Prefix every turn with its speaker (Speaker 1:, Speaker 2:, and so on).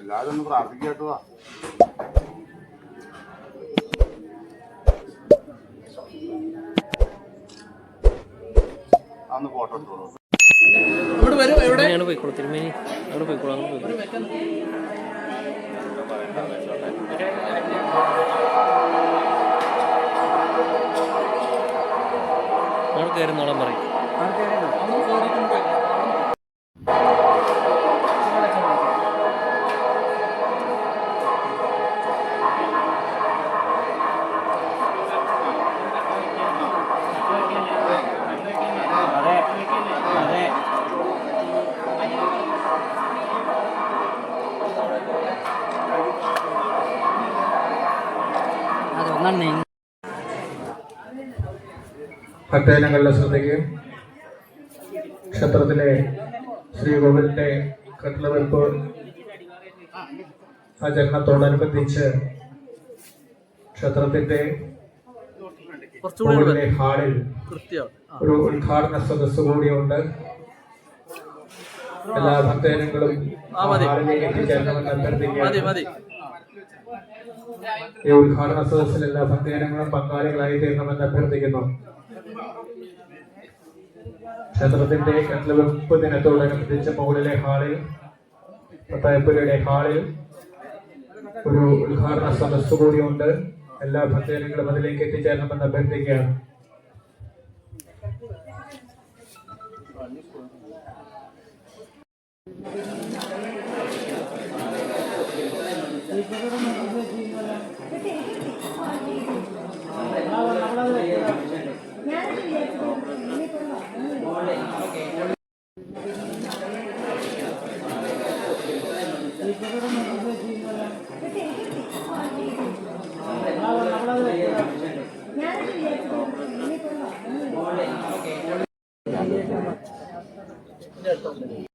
Speaker 1: എല്ലാവരും ഒന്ന് പ്രാർത്ഥിക്കട്ടോ അന്ന് ഫോട്ടോ എടുത്തോളൂ.
Speaker 2: ഇവിടെ വരും
Speaker 3: എവിടെയാണ് പോയിക്കോളൂ തിരുമേനി? അവിടെ പോയിക്കോളൂ അങ്ങനെ പോയിക്കോളൂ. അവിടെ കയറുന്നോളം പറയും
Speaker 4: ഭക്തജനങ്ങളുടെ ശ്രദ്ധയ്ക്ക് ക്ഷേത്രത്തിലെ ശ്രീകോവിലിന്റെ കട്ടിലവെപ്പ് ആചരണത്തോടനുബന്ധിച്ച് ക്ഷേത്രത്തിന്റെ മുകളിലെ ഹാളിൽ ഒരു ഉദ്ഘാടന സദസ് കൂടിയുണ്ട്. എല്ലാ ഭക്തജനങ്ങളും
Speaker 2: ആ, മതി.
Speaker 4: ഹാളിലേക്ക് എത്തിച്ചേരണമെന്ന് അഭ്യർത്ഥിക്കുക ഈ ഉദ്ഘാടന സദസ്സിൽ എല്ലാ ഭക്തജനങ്ങളും പങ്കാളികളായി തീരണമെന്ന് അഭ്യർത്ഥിക്കുന്നു. ക്ഷേത്രത്തിന്റെ വെപ്പ് ദിനത്തോടനുബന്ധിച്ച് മുകളിലെ ഹാളിൽ പത്തായപ്പുരയുടെ ഹാളിൽ ഒരു ഉദ്ഘാടന സദസ് കൂടിയുണ്ട് എല്ലാ ഭക്തജനങ്ങളും അതിലേക്ക് എത്തിച്ചേരണമെന്ന് അഭ്യർത്ഥിക്കുകയാണ് Thank you. ഞാനൊക്കെ